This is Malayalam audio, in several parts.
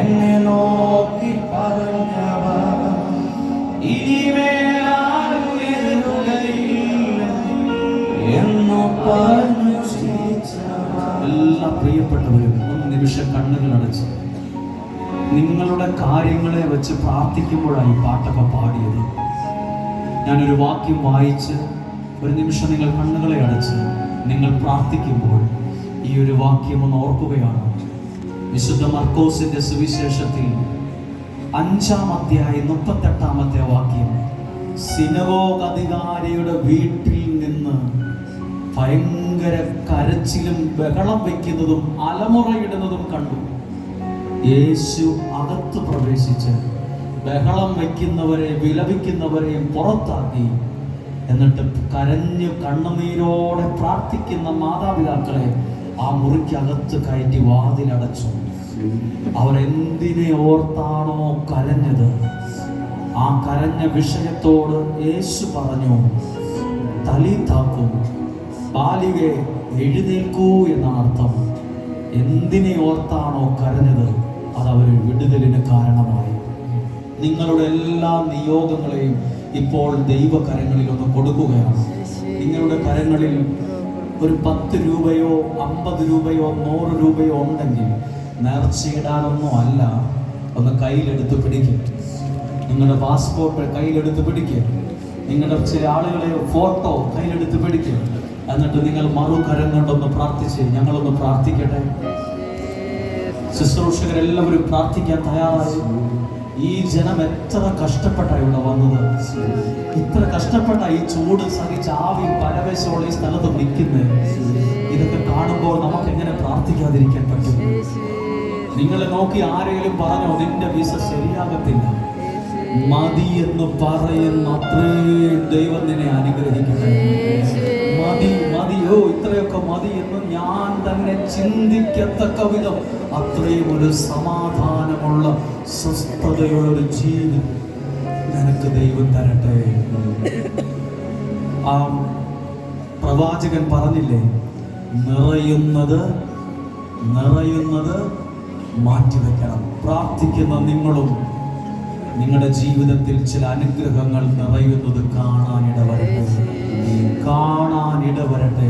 എന്നെ നോക്കി പറഞ്ഞവർ ഇനിമേലാരുയരുകയില്ല എന്നു പറഞ്ഞു എല്ലാ പ്രിയപ്പെട്ടവരും ഒന്ന് നിമിഷം കണ്ണുകൾ അടച്ച്. നിങ്ങളുടെ കാര്യങ്ങളെ വെച്ച് പ്രാർത്ഥിക്കുമ്പോഴായി പാട്ടൊക്കെ പാടിയത്. ഞാനൊരു വാക്യം വായിച്ച് ഒരു നിമിഷം നിങ്ങൾ കണ്ണുകളെ അടച്ച് നിങ്ങൾ പ്രാർത്ഥിക്കുമ്പോൾ ഈ ഒരു വാക്യം ഒന്ന് ഓർക്കുകയാണ്. വിശുദ്ധ മർക്കോസിന്റെ സുവിശേഷത്തിൽ അഞ്ചാം അധ്യായം മുപ്പത്തെട്ടാമത്തെ വാക്യം സിനഗോഗ് അധികാരിയുടെ വീട്ടിൽ നിന്ന് ഭയങ്കര കരച്ചിലും ബഹളം വെക്കുന്നതും അലമുറയിടുന്നതും കണ്ടു. യേശു അകത്ത് പ്രവേശിച്ച് ബഹളം വയ്ക്കുന്നവരെ വിലപിക്കുന്നവരെയും പുറത്താക്കി. എന്നിട്ട് കരഞ്ഞു കണ്ണുനീരോടെ പ്രാർത്ഥിക്കുന്ന മാതാപിതാക്കളെ ആ മുറിക്കകത്ത് കയറ്റി വാതിലടച്ചു. അവരെന്തിനെ ഓർത്താണോ കരഞ്ഞത്? ആ കരഞ്ഞ വിഷയത്തോട് യേശു പറഞ്ഞു തലീത്താക്കും ബാലികെ എഴുന്നേൽക്കൂ എന്നാണ് അർത്ഥം എന്തിനെ ഓർത്താണോ കരഞ്ഞത്? അത് അവർ വിടുതലിന് കാരണമായി. നിങ്ങളുടെ എല്ലാ നിയോഗങ്ങളെയും ഇപ്പോൾ ദൈവകരങ്ങളിൽ ഒന്ന് കൊടുക്കുകയാണ്. നിങ്ങളുടെ കരങ്ങളിൽ ഒരു പത്ത് രൂപയോ അമ്പത് രൂപയോ നൂറ് രൂപയോ ഉണ്ടെങ്കിൽ നേർച്ചയിടാനൊന്നും അല്ല. ഒന്ന് കയ്യിലെടുത്ത് പിടിക്കുക നിങ്ങളുടെ പാസ്പോർട്ട് കയ്യിലെടുത്ത് പിടിക്കുക നിങ്ങളുടെ ചില ആളുകളെ ഫോട്ടോ കയ്യിലെടുത്ത് പിടിക്കുക എന്നിട്ട് നിങ്ങൾ മറുകരം കൊണ്ടൊന്ന് പ്രാർത്ഥിച്ച് ഞങ്ങളൊന്ന് പ്രാർത്ഥിക്കട്ടെ. ശുശ്രൂഷകരെല്ലാവരും പ്രാർത്ഥിക്കാൻ തയ്യാറായി. ഈ ജനം എത്ര കഷ്ടപ്പെട്ട ഇവിടെ വന്നത്. ഇത്ര കഷ്ടപ്പെട്ട ഈ ചൂട് സഹിച്ച് ആവി പരവേശമുള്ള ഈ സ്ഥലത്ത് നിൽക്കുന്നത് ഇതൊക്കെ കാണുമ്പോൾ നമുക്ക് എങ്ങനെ പ്രാർത്ഥിക്കാതിരിക്കാൻ പറ്റും? നിങ്ങളെ നോക്കി ആരെങ്കിലും പറഞ്ഞോ നിന്റെ വിസ ശരിയാകത്തില്ല. മതി എന്ന് പറയുന്ന അത്രയും ദൈവം നിന്നെ അനുഗ്രഹിക്കുന്നു മതി മതിയോ ഇത്രയൊക്കെ മതി എന്ന് ഞാൻ തന്നെ ചിന്തിക്കത്തക്ക വിധം അത്രയും ഒരു സമാധാനമുള്ള സ്വസ്ഥതയുള്ള ഒരു ജീവിതം നിനക്ക് ദൈവം തരട്ടെ. ആ പ്രവാചകൻ പറഞ്ഞില്ലേ നിറയുന്നത് നിറയുന്നത് മാറ്റിവെക്കണം പ്രാർത്ഥിക്കുന്ന നിങ്ങളും നിങ്ങളുടെ ജീവിതത്തിൽ ചില അനുഗ്രഹങ്ങൾ നിറയുന്നത് കാണാനിടവരട്ടെ. കാണാനിടവരട്ടെ.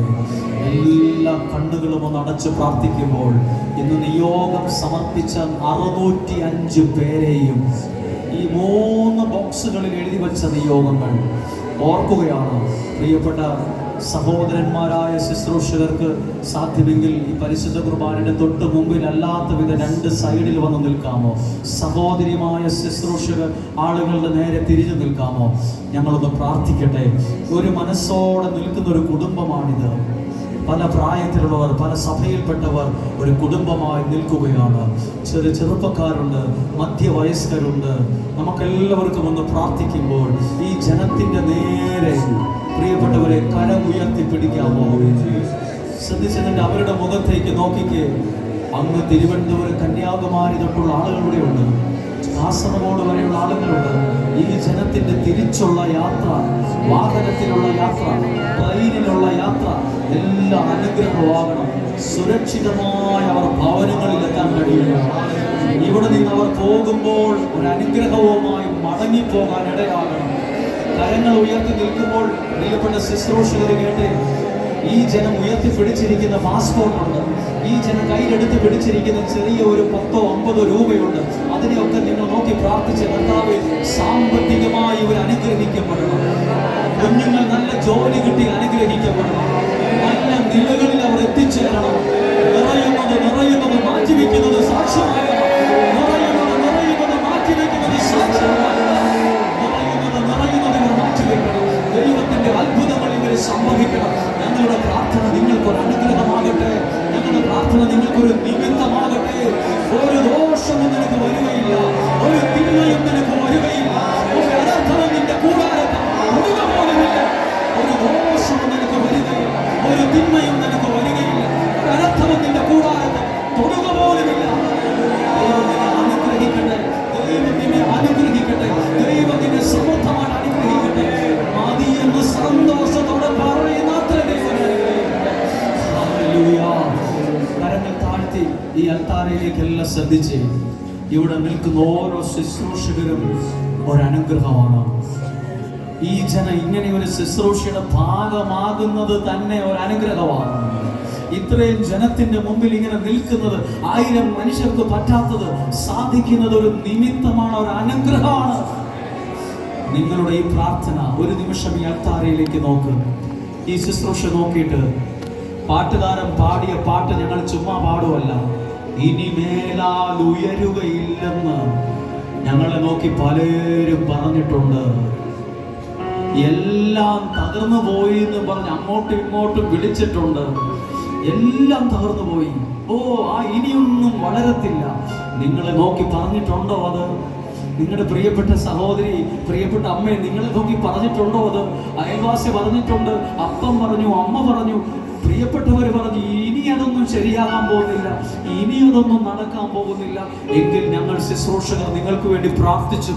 എല്ലാ കണ്ണുകളും ഒന്ന് അടച്ച് പ്രാർത്ഥിക്കുമ്പോൾ ഇന്ന് നിയോഗം സമർപ്പിച്ച അറുന്നൂറ്റി അഞ്ച് പേരെയും ഈ മൂന്ന് ബോക്സുകളിൽ എഴുതി വച്ച നിയോഗങ്ങൾ ഓർക്കുകയാണ് പ്രിയപ്പെട്ട സഹോദരന്മാരായ ശുശ്രൂഷകർക്ക് സാധ്യമെങ്കിൽ ഈ പരിശുദ്ധ കുർബാനയുടെ തൊട്ട് മുമ്പിൽ അല്ലാത്ത വിധ രണ്ട് സൈഡിൽ വന്ന് നിൽക്കാമോ? സഹോദരിമായ ശുശ്രൂഷകർ ആളുകളുടെ നേരെ തിരിഞ്ഞു നിൽക്കാമോ? ഞങ്ങളൊന്ന് പ്രാർത്ഥിക്കട്ടെ. ഒരു മനസ്സോടെ നിൽക്കുന്ന ഒരു കുടുംബമാണിത്. പല പ്രായത്തിലുള്ളവർ പല സഭയിൽപ്പെട്ടവർ ഒരു കുടുംബമായി നിൽക്കുകയാണ്. ചെറു ചെറുപ്പക്കാരുണ്ട് മധ്യവയസ്കരുണ്ട്. നമുക്കെല്ലാവർക്കും ഒന്ന് പ്രാർത്ഥിക്കുമ്പോൾ ഈ ജനത്തിന്റെ നേരെ പ്രിയപ്പെട്ടവരെ കരമുയർത്തി പിടിക്കാമോ ശ്രദ്ധിച്ചതിന്റെ അവരുടെ മുഖത്തേക്ക് നോക്കിക്കേ. അന്ന് തിരുവനന്തപുരം കന്യാകുമാരി തൊട്ടുള്ള ആളുകളുടെ ഉണ്ട് കാസർഗോഡ് വരെയുള്ള ആളുകളുണ്ട്. ഈ ജനത്തിന്റെ തിരിച്ചുള്ള യാത്ര വാഹനത്തിലുള്ള യാത്ര ട്രെയിനിലുള്ള യാത്ര എല്ലാം അനുഗ്രഹമാകണം. സുരക്ഷിതമായ അവർ ഭവനങ്ങളിൽ എത്താൻ കഴിയണം. ഇവിടെ നിന്ന് അവർ പോകുമ്പോൾ ഒരു അനുഗ്രഹവുമായി മടങ്ങിപ്പോകാൻ ഇടയാകണം. കരങ്ങൾ ഉയർത്തി നിൽക്കുമ്പോൾ പ്രിയപ്പെട്ട ശുശ്രൂഷകർ കേട്ട് ഈ ജനം ഉയർത്തി പിടിച്ചിരിക്കുന്ന പാസ്പോർട്ട് ഉണ്ട്. ഈ ജനം കയ്യിലെടുത്ത് പിടിച്ചിരിക്കുന്ന ചെറിയ ഒരു പത്തോ അമ്പതോ രൂപയുണ്ട്. അതിനെയൊക്കെ നിങ്ങൾ നോക്കി പ്രാർത്ഥിച്ച് കർത്താവ് സാമ്പത്തികമായി ഇവർ അനുഗ്രഹിക്കപ്പെടണം. കുഞ്ഞുങ്ങൾ നല്ല ജോലി കിട്ടി അനുഗ്രഹിക്കപ്പെടണം. ഒരു തിന്മയും നിനക്ക് വരികയില്ല ഒരു അനർത്ഥവും നിന്റെ തൊടുക പോലുമില്ല ഒരു ഒരു തിന്മയും വരികയില്ല ഒരു അനർത്ഥവും നിന്റെ കൂടാരത്തിൽ തൊടുക പോലുമില്ല. അനുഗ്രഹിക്കട്ടെ. ദൈവം നിന്നെ അനുഗ്രഹിക്കട്ടെ. ദൈവം നിന്നെ സമൃദ്ധമായി അനുഗ്രഹിക്കട്ടെ. മതി എന്ന് സന്തോഷത്തോടെ പറയുന്ന. കരങ്ങൾ താഴ്ത്തി ഈ അൽത്താരയിലേക്ക് എല്ലാം ശ്രദ്ധിച്ച് ഇവിടെ നിൽക്കുന്ന ഓരോ ശുശ്രൂഷകരും ഒരനുഗ്രഹമാണ്. ഈ ജന ഇങ്ങനെ ഒരു ശുശ്രൂഷയുടെ ഭാഗമാകുന്നത് തന്നെ ഒരു അനുഗ്രഹമാണ് ഇത്രയും ജനത്തിന്റെ മുമ്പിൽ ഇങ്ങനെ നിൽക്കുന്നത് ആയിരം മനുഷ്യർക്ക് പറ്റാത്തത് സാധിക്കുന്നത് ഒരു നിമിത്തമാണ് ഒരു അനുഗ്രഹമാണ്. നിങ്ങളുടെ ഈ പ്രാർത്ഥന ഒരു നിമിഷം ഈ അൾത്താരയിലേക്ക് നോക്ക്. ഈ ശുശ്രൂഷ നോക്കിയിട്ട് പാട്ടുകാരൻ പാടിയ പാട്ട് ഞങ്ങൾ ചുമ്മാ പാടുമല്ല ഇനി മേലാൽ ഉയരുകയില്ലെന്ന് ഞങ്ങളെ നോക്കി പലരും പറഞ്ഞിട്ടുണ്ട്. എല്ലാം തകർന്നു പോയി എന്ന് പറഞ്ഞ് അങ്ങോട്ടും ഇങ്ങോട്ടും വിളിച്ചിട്ടുണ്ട്. എല്ലാം തകർന്നു പോയി. ഓ ആ ഇനിയൊന്നും വളരത്തില്ല. നിങ്ങളെ നോക്കി പറഞ്ഞിട്ടുണ്ടോ അത്? നിങ്ങളുടെ പ്രിയപ്പെട്ട സഹോദരി പ്രിയപ്പെട്ട അമ്മയെ നിങ്ങളെ നോക്കി പറഞ്ഞിട്ടുണ്ടോ അത്? അയൽവാസി പറഞ്ഞിട്ടുണ്ട് അപ്പം പറഞ്ഞു അമ്മ പറഞ്ഞു പ്രിയപ്പെട്ടവർ പറഞ്ഞു ഇനി അതൊന്നും ശരിയാകാൻ പോകുന്നില്ല. ഇനി അതൊന്നും നടക്കാൻ പോകുന്നില്ല. എങ്കിൽ ഞങ്ങൾ ശുശ്രൂഷകർ നിങ്ങൾക്ക് വേണ്ടി പ്രാർത്ഥിച്ചു